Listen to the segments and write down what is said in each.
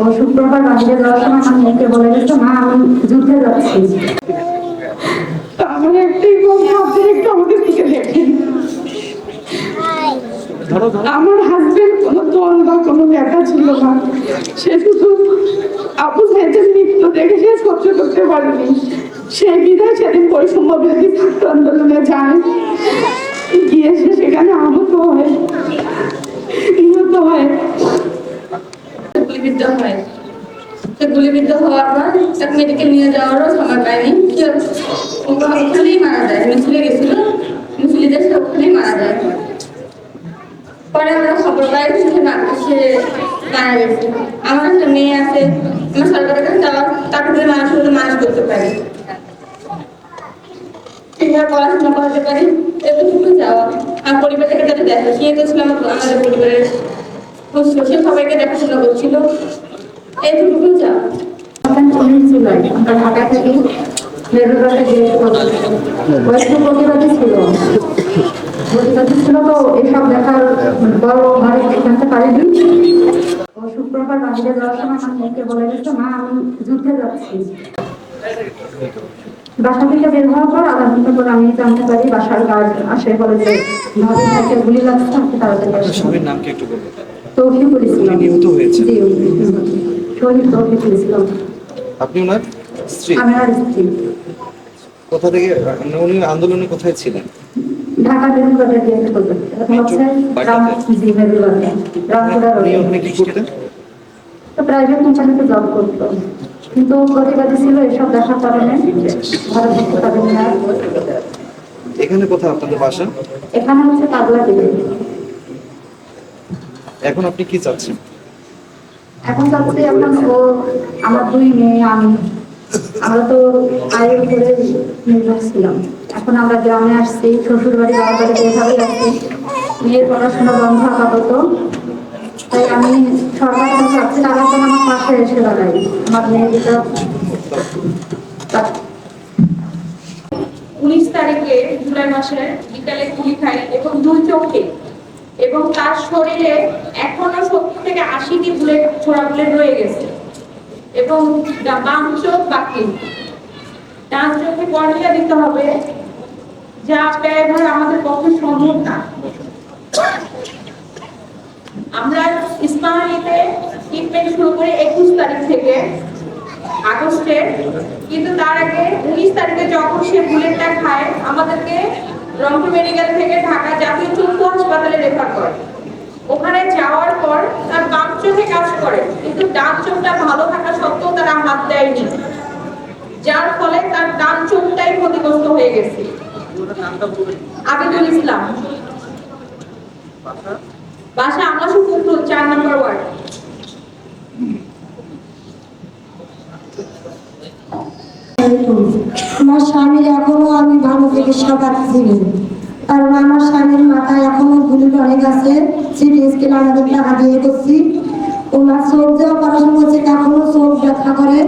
ও শুক্রবার বাহিরে যাওয়ার সময় আমার মেয়েকে বলে গেছে মা আমি যুদ্ধে যাচ্ছি। আমার একটাই কথা আপনি একটু আমাদের দিকে দেখেন। আমার হাজবেন্ড কোনো দল বা কোনো নেতা ছিল না। সে শুধু আবু সাহেবের মৃত্যু দেখে সে সহ্য করতে পারেনি। সেই বিধায় সেদিন বৈষম্য বিরোধী ছাত্র আন্দোলনে যায়। গিয়ে সে সেখানে আহত হয় নিহত হয়। গুলিবিদ্ধ হয়। সে গুলিবিদ্ধ হওয়ার পর তাকে মেডিকেল নিয়ে যাওয়ারও সময় পায়নি। ওখানেই মারা যায় মিছিলে গেছিল। মিছিলে যে সে ওখানেই মারা যায়। পরে আমরা খবর পাই সে সে মারা গেছে। আমার একটা মেয়ে আছে, আমার সরকারের কাছে যাওয়া তাকে যদি মানুষ হলে মানুষ করতে পারি। পড়াশোনা করাতে পারি, এতটুকু যাওয়া আর পরিবার থেকে যাতে দেখা। সে তো আমার- আমাদের পরিবারের বুঝছ সে সবাইকে দেখাশোনা করছিল। পুলিশ আমরা ঢাকা থেকে যে বয়স্ক প্রতিবাদী ছিল। প্রতিবাদী ছিল তো এসব দেখার বড় ঘরে জানতে পারিনি ও শুক্রবার বাহিরে যাওয়ার সময় আমার মেয়েকে বলে গেছে মা আমি যুদ্ধে যাচ্ছি। বাসা থেকে বের হওয়ার পর আধা ঘণ্টা পর আমি জানতে পারি বাসার গার্ড আসে বলে যে ভাবি গুলি লাগছে আপনি তাড়াতাড়ি আপনার নাম কি একটু বলবেন? তৌফিকুল ইসলাম নিহত নিহত। শহীদ তৌফিকুল ইসলাম আপনি ওনার স্ত্রী? আমি আর স্ত্রী। কোথা থেকে মানে উনি আন্দোলনে কোথায় ছিলেন? ঢাকা গেট হচ্ছে রামপুরা কি করতেন? প্রাইভেট কোম্পানিতে জব করতো। কিন্তু প্রতিবাদী ছিল এসব দেখার কারণে পারেন এখানে কোথায় আপনাদের বাসা? এখানে হচ্ছে পাগলা দিকে এখন আপনি কি চাচ্ছেন? এখন যাচ্ছে এখন ও আমার দুই মেয়ে আমি। আমরা তো আয়ের উপরে নির্ভর ছিলাম এখন আমরা গ্রামে আসছি শ্বশুর বাড়ি বাবার বাড়িতে এভাবেই আসছি। মেয়ের পড়াশোনা বন্ধ আপাতত। তাই আমি সরকার চাচ্ছি তারা যেন আমার পাশে এসে দাঁড়াই আমার মেয়েটা উনিশ তারিখে জুলাই মাসে বিকালে গুলি খায় এবং দুই চোখে এবং তার শরীরে এখনও সত্তর থেকে আশিটি বুলেট, ছোড়া বুলেট রয়ে গেছে। এবং বাম চোখ বাকি। ডান চোখে কর্নিয়া দিতে হবে। যা ব্যয়ভার আমাদের পক্ষে সম্ভব না। আমরা ইসমাইলিতে ট্রিটমেন্ট শুরু করি একুশ তারিখ থেকে আগস্টের কিন্তু তার আগে উনিশ তারিখে যখন সে বুলেটটা খায়, আমাদেরকে রংপুর মেডিকেল থেকে ঢাকা জাতীয় চক্ষু হাসপাতালে রেফার করে। ওখানে যাওয়ার পর তার বাম চোখে কাজ করে, কিন্তু ডান চোখটা ভালো থাকা সত্ত্বেও তারা হাত দেয়নি। যার ফলে তার ডান চোখটাই ক্ষতিগ্রস্ত হয়ে গেছে। আবিদুল ইসলাম। বাসা? আমরা সুপুত্র চার নম্বর ওয়ার্ড। আমার স্বামীর এখনও আমি ভালো চিকিৎসা পাচ্ছি কারণ আমার স্বামীর মাথায় এখনও গুলি অনেক আছে সিটি স্কেল আমাদের টাকা দিয়ে করছি। ওনার চোখ যে অপারেশন করছে এখনও চোখ ব্যথা করে।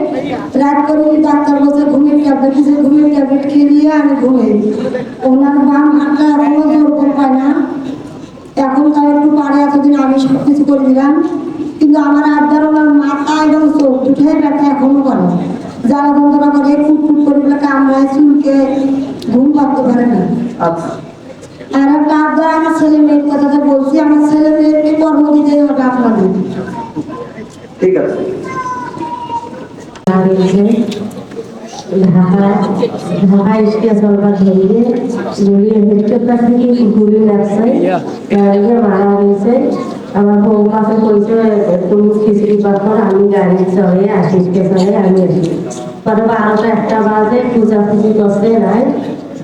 রাত করে ডাক্তার বলছে, ঘুমের ট্যাবলেট দিচ্ছে ঘুমের ট্যাবলেট খেয়ে নিয়ে আমি ঘুমে। ওনার বাম হাতটা এখনও জোর পায় না। এখন তার একটু পারে এতদিন আমি সব কিছু করে দিলাম। কিন্তু আমার আবদার ওনার মাথা এবং চোখ দুটোই ব্যথা এখনও করে। যারা যন্ত্রণা করে ফুটফুট করে বলে কামড়ায় চুলকে ঘুম পাতে পারে না। আর একটা আবদার আমার ছেলে মেয়ের কথাটা বলছি আমার ছেলে মেয়েকে কর্ম দিতে হবে আপনাদের? ঠিক আছে। ঢাকা ঢাকা স্টেশন সরকার ধরিয়ে জড়িয়ে হেলিকপ্টার থেকে গুলি লাগছে মারা গেছে আমার বৌমাকে কইছে তুমি খিচড়ি পাথর আমি গাড়ি চড়ে আসি স্টেশনে আমি আসি। পরে বারোটা একটা বাজে পূজা পুজি করছে রায়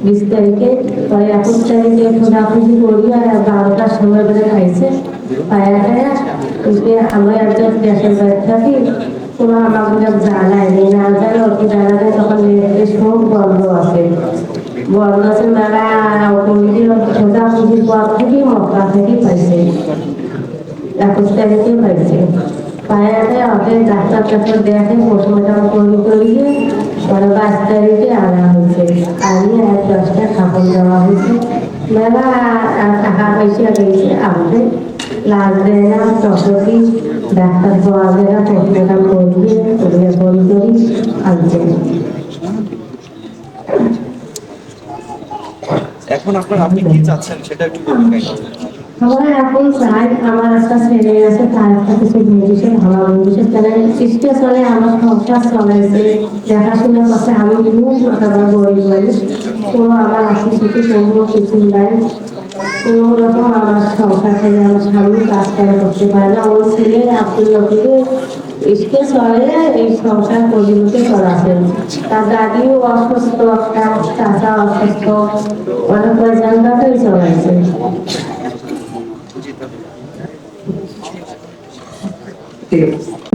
বিশ তারিখে। পরে একুশ তারিখে পূজা পুজি করি, আর বারোটার সময় বেড়ে খাইছে। পায়া খায়া আমরা একজন দেশের বাড়ি থাকি। কোনো আমাদের জানায়নি না জানো কি জানাবে তখন সব বন্ধ আছে। বন্ধ আছে মেলা কমিটি সোজা পুঁজির পর থেকে মক্কা থেকে পাইছে। একুশ তারিখে হয়েছে? পায়াতে আমাকে ডাক্তার টাক্তার দেখে পোস্টমর্টম করে করিয়ে পরে বাইশ তারিখে আনা হয়েছে। আমি এক দশটা কাপড় দেওয়া হয়েছে। মেলা টাকা পয়সা রয়েছে আমাদের। লাগবে না ততটি ডাক্তার পাওয়া যায় না পোস্টমর্টম করিয়ে করিয়ে বল করি, আনছে। এখন আপনার, আপনি কি চাচ্ছেন? সেটা একটু বলুন। আমরা এখন চাই আমার একটা ছেলে আছে, তার একটা কিছু মেডিসিন ভালো মেডিসিন তাহলে চেষ্টা চলে, আমার সংসার চলাইছে দেখাশোনা করছে, আমি খুব আমার গরিব মানুষ। কোনো আমার আশি থেকে কোনো কিছু নাই। কোনো রকম আমার সংসার থেকে আমার স্বামী কাজ করে করতে পারে না। ওই ছেলে আব্দুল লতিকে ইসকে চলে, এই সংসার পরিণতি করাছে তার দাদিও অসুস্থ, তার চাচা অসুস্থ, অনেক পয়সাটাই চলাইছে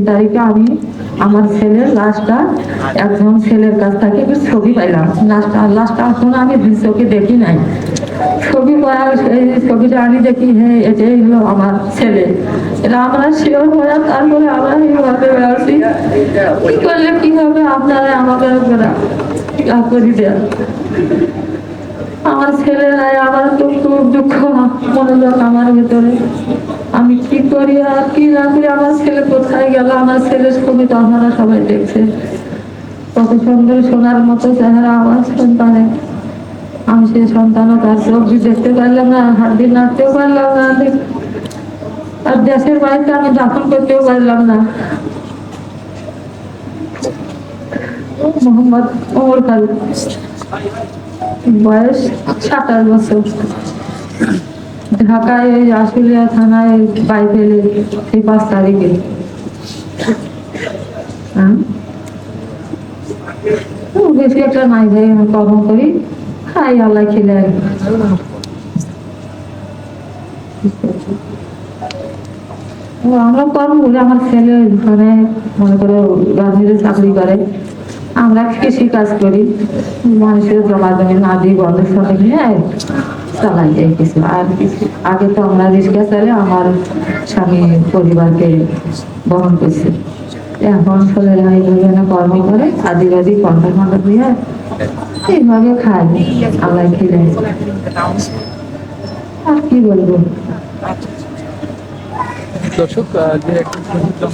তারিখে আমি আমার ছেলের লাশটা, একজন ছেলের কাছ থেকে ছবি পাইলাম। লাশটা লাশটা এখন আমি দৃশ্যকে দেখি নাই। ছবি পাওয়া এই ছবিটা আমি দেখি হ্যাঁ এটাই হলো আমার ছেলে। এটা আমরা শিওর হয়ে তারপরে আমরা এইভাবে বেড়াচ্ছি কি করলে কি হবে আপনারা আমাকে করে দেন। আমার ছেলেরাই আমার তো খুব দুঃখ মনোযোগ আমার ভেতরে। আমি কি করি আর কি না করি, আমার ছেলে কোথায় গেল? আমার ছেলের ছবি তো আপনারা সবাই দেখছে কত সুন্দর সোনার মতো চেহারা আমার সন্তানের আমি সেই সন্তানও তার ছবি দেখতে পারলাম না দিয়ে নাড়তেও পারলাম না আর দেশের বাড়িতে আমি দাফন করতেও পারলাম না। মোহাম্মদ ওমর খালু বয়স বছর। ঢাকায়, আশুলিয়া থানায় এই পাঁচ তারিখে। হ্যাঁ? বেশি একটা নাই ভাই, আমি কর্ম করি। খাই, আল্লাহ খেলে। আমরা কর্ম করি, আমার ছেলে মানে মনে করো গান্ধীর চাকরি করে। আমরা কৃষি কাজ করি। মানুষের জমা জমি না দিয়ে বন্ধের সাথে নিয়ে চালাই যাই কিছু। আর আগে তো আমরা রিক্সা চালে আমার স্বামী পরিবারকে বহন করছে। এখন ছেলেরা এইভাবে কর্ম করে আদিবাদী কন্ঠা কন্ঠা দিয়ে এইভাবে খায়, আল্লাহ খেলে। আর কি বলব? দর্শক যে একটা